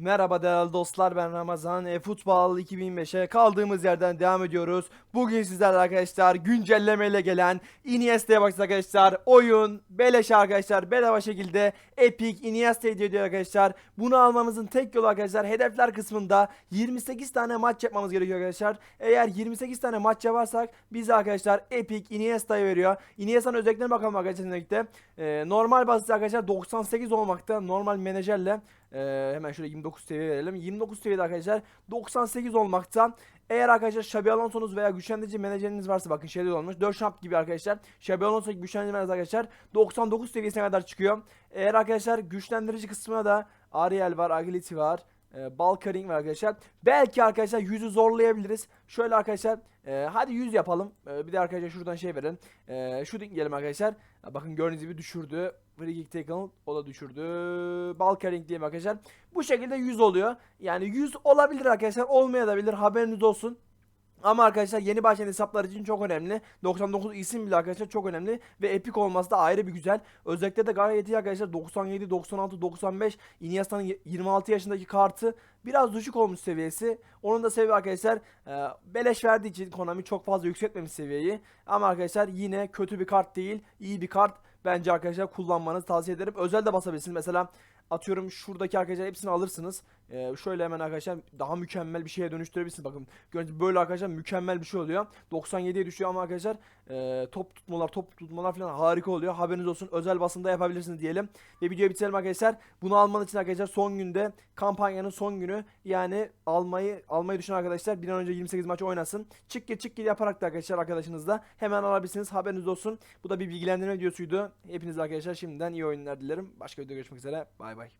Merhaba değerli dostlar ben Ramazan. E, Futbol 2025'e kaldığımız yerden devam ediyoruz. Bugün sizlerle arkadaşlar güncellemeyle gelen Iniesta'ya bakacağız arkadaşlar. Oyun beleş arkadaşlar bedava şekilde Epic Iniesta hediye ediyor arkadaşlar. Bunu almamızın tek yolu arkadaşlar hedefler kısmında 28 tane maç yapmamız gerekiyor arkadaşlar. Eğer 28 tane maç yaparsak bize arkadaşlar Epic Iniesta'yı veriyor. Iniesta'nın özelliklerine bakalım arkadaşlar birlikte. E, normal basit arkadaşlar 98 olmakta normal menajerle ee, hemen şöyle 29 seviye verelim. 29 seviyede arkadaşlar 98 olmakta. Eğer arkadaşlar Xabi Alonso'nuz veya güçlendirici menajeriniz varsa bakın şeyde olmuş. 4 şamp gibi arkadaşlar. Xabi Alonso güçlendirici menajer arkadaşlar 99 seviyesine kadar çıkıyor. Eğer arkadaşlar güçlendirici kısmına da Ariel var, Agility var. E, Balkaring var arkadaşlar. Belki arkadaşlar 100'ü zorlayabiliriz. Şöyle arkadaşlar e, hadi 100 yapalım. E, bir de arkadaşlar şuradan şey verin. E, şu diyelim arkadaşlar. Bakın gördüğünüz gibi düşürdü. Free kick tackle o da düşürdü. Balkaring diyelim arkadaşlar. Bu şekilde 100 oluyor. Yani 100 olabilir arkadaşlar. Olmayabilir. Haberiniz olsun. Ama arkadaşlar yeni başlayan hesaplar için çok önemli. 99 isim bile arkadaşlar çok önemli. Ve epik olması da ayrı bir güzel. Özellikle de gayet iyi arkadaşlar. 97, 96, 95 Iniesta'nın 26 yaşındaki kartı biraz düşük olmuş seviyesi. Onun da sebebi arkadaşlar e, beleş verdiği için Konami çok fazla yükseltmemiş seviyeyi. Ama arkadaşlar yine kötü bir kart değil. iyi bir kart. Bence arkadaşlar kullanmanızı tavsiye ederim. Özel de basabilirsiniz. Mesela atıyorum şuradaki arkadaşlar hepsini alırsınız. Ee, şöyle hemen arkadaşlar daha mükemmel bir şeye dönüştürebilirsiniz. Bakın gördüğünüz böyle arkadaşlar mükemmel bir şey oluyor. 97'ye düşüyor ama arkadaşlar e, top tutmalar top tutmalar falan harika oluyor. Haberiniz olsun özel basında yapabilirsiniz diyelim. Ve videoyu bitirelim arkadaşlar. Bunu alman için arkadaşlar son günde kampanyanın son günü yani almayı almayı düşünen arkadaşlar bir an önce 28 maç oynasın. Çık gir çık gir yaparak da arkadaşlar arkadaşınızla hemen alabilirsiniz. Haberiniz olsun. Bu da bir bilgilendirme videosuydu. Hepinize arkadaşlar şimdiden iyi oyunlar dilerim. Başka videoda görüşmek üzere. Bay bay. Давай.